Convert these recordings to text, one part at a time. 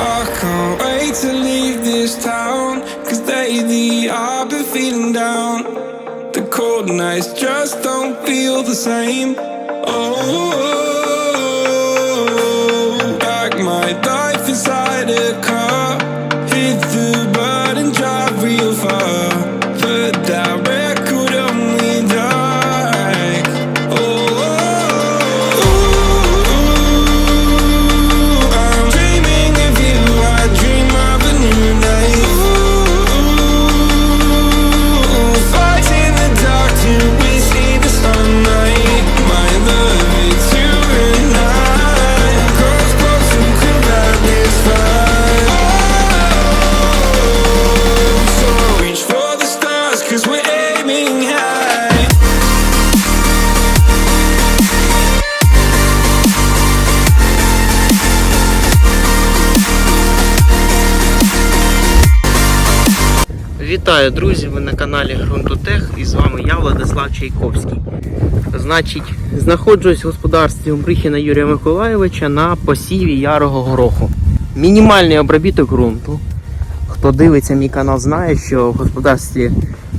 I can't wait to leave this town. Cause lately I've been feeling down. The cold nights just don't feel the same. Вітаю, друзі! Ви на каналі Грунтотех і з вами я, Владислав Чайковський. Значить, знаходжусь в господарстві Умрихіна Юрія Миколайовича на посіві ярого гороху. Мінімальний обробіток ґрунту. Хто дивиться мій канал, знає, що в господарстві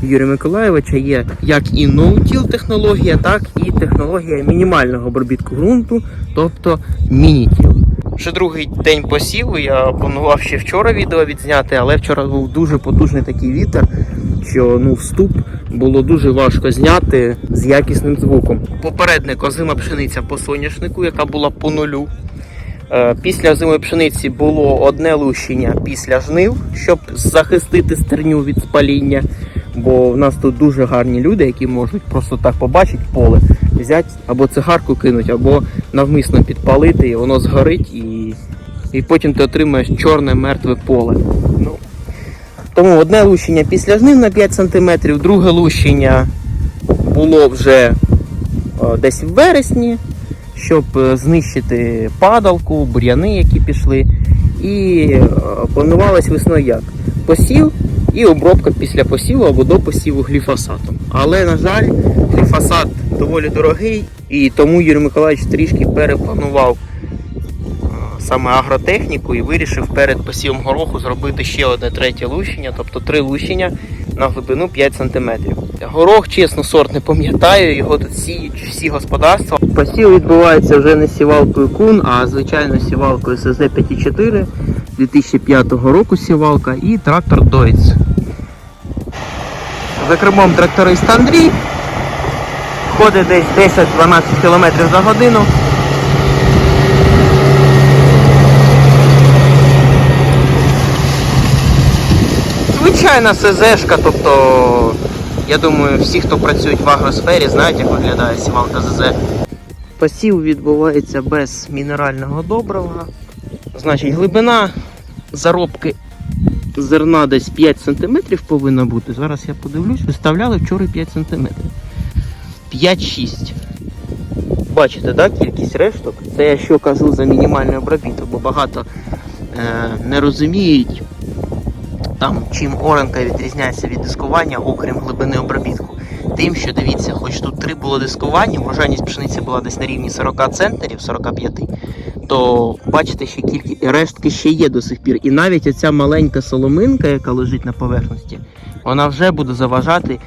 Юрія Миколайовича є як і ноутіл технологія, так і технологія мінімального обробітку ґрунту, тобто мінітіл. Вже другий день посіву. Я планував ще вчора відео відзняти, але вчора був дуже потужний такий вітер, що ну вступ було дуже важко зняти з якісним звуком. Попередник озима пшениця по соняшнику, яка була по нулю. Е, Після озимої пшениці було одне лущення після жнив, щоб захистити стерню від спаління. Бо в нас тут дуже гарні люди, які можуть просто так побачити поле, взяти або цигарку кинуть, або навмисно підпалити, і воно згорить, і, і потім ти отримаєш чорне мертве поле. Ну, тому одне лущення після жнив на 5 см, друге лущення було вже е, десь в вересні, щоб е, знищити падалку, бур'яни, які пішли. І е, планувалось весною як? Посів і обробка після посіву або до посіву гліфосатом. Але, на жаль, гліфосат доволі дорогий, і тому Юрій Миколаївич трішки перепланував саме агротехніку і вирішив перед посівом гороху зробити ще одне третє лущення, тобто три лущення на глибину 5 см. Горох, чесно, сорт не пам'ятаю, його тут сіють всі господарства. Посів відбувається вже не сівалкою кун, а звичайно сівалкою СЗ-54 2005 року сівалка і трактор Дойц. За кермом тракторист Андрій. Ходить десь 10-12 км за годину. Звичайна СЗшка, тобто, я думаю, всі, хто працюють в агросфері, знають, як виглядає сівалка ЗЗ. Посів відбувається без мінерального добрива. Значить, глибина заробки зерна десь 5 см повинна бути. Зараз я подивлюсь, виставляли вчора 5 см. 5-6. Бачите, так, кількість решток. Це я що кажу за мінімальний обробіток, бо багато е, не розуміють, там, чим оранка відрізняється від дискування, окрім глибини обробітку. Тим, що дивіться, хоч тут три було дискування, врожайність пшениці була десь на рівні 40 центрів, 45, то бачите, що кількість рештки ще є до сих пір. І навіть оця маленька соломинка, яка лежить на поверхності, вона вже буде заважати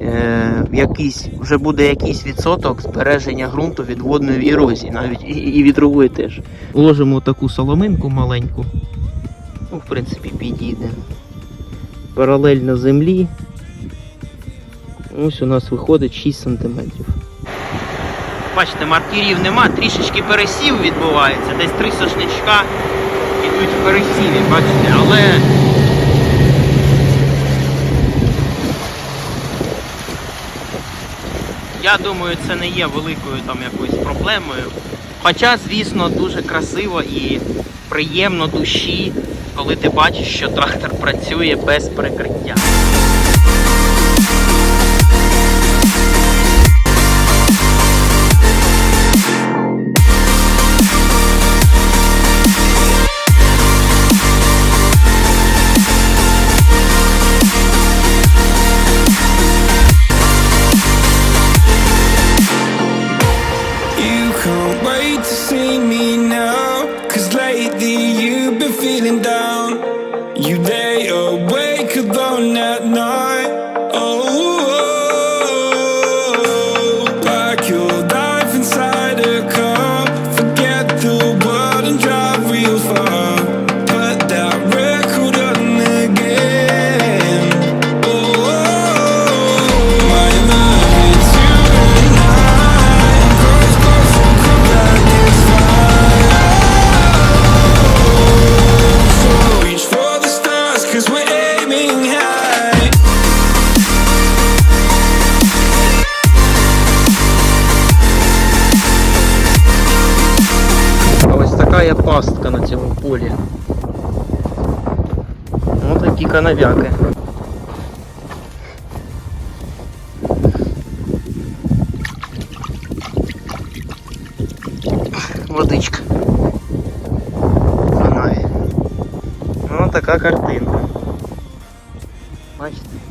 е, якийсь, вже буде якийсь відсоток збереження ґрунту від водної ерозії, навіть і, і вітрової теж. Вложимо таку соломинку маленьку. Ну, в принципі, підійде. Паралельно землі. Ось у нас виходить 6 см. Бачите, маркерів нема, трішечки пересів відбувається, десь три сошничка йдуть в пересіві, бачите, але я думаю, це не є великою там якоюсь проблемою. Хоча, звісно, дуже красиво і приємно душі, коли ти бачиш, що трактор працює без перекриття. ось така є пастка на цьому полі. Ось такі канав'яки. Водичка. Канаві. Ну, така картинка. Бачите?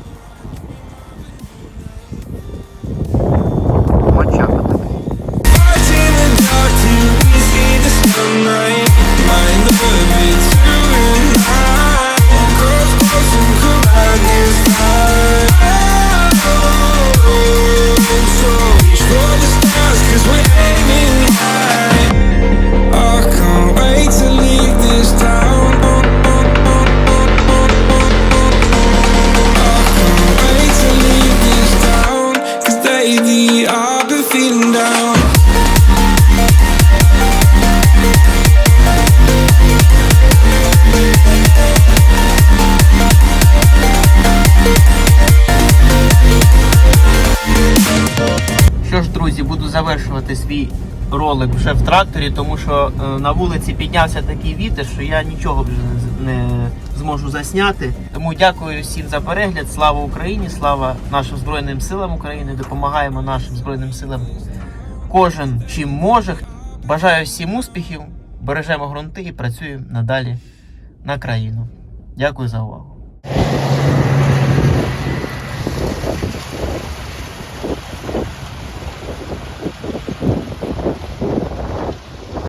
Завершувати свій ролик вже в тракторі, тому що е, на вулиці піднявся такий вітер, що я нічого вже не зможу засняти. Тому дякую всім за перегляд. Слава Україні! Слава нашим Збройним силам України! Допомагаємо нашим Збройним силам кожен чим може. Бажаю всім успіхів, бережемо ґрунти і працюємо надалі на країну. Дякую за увагу.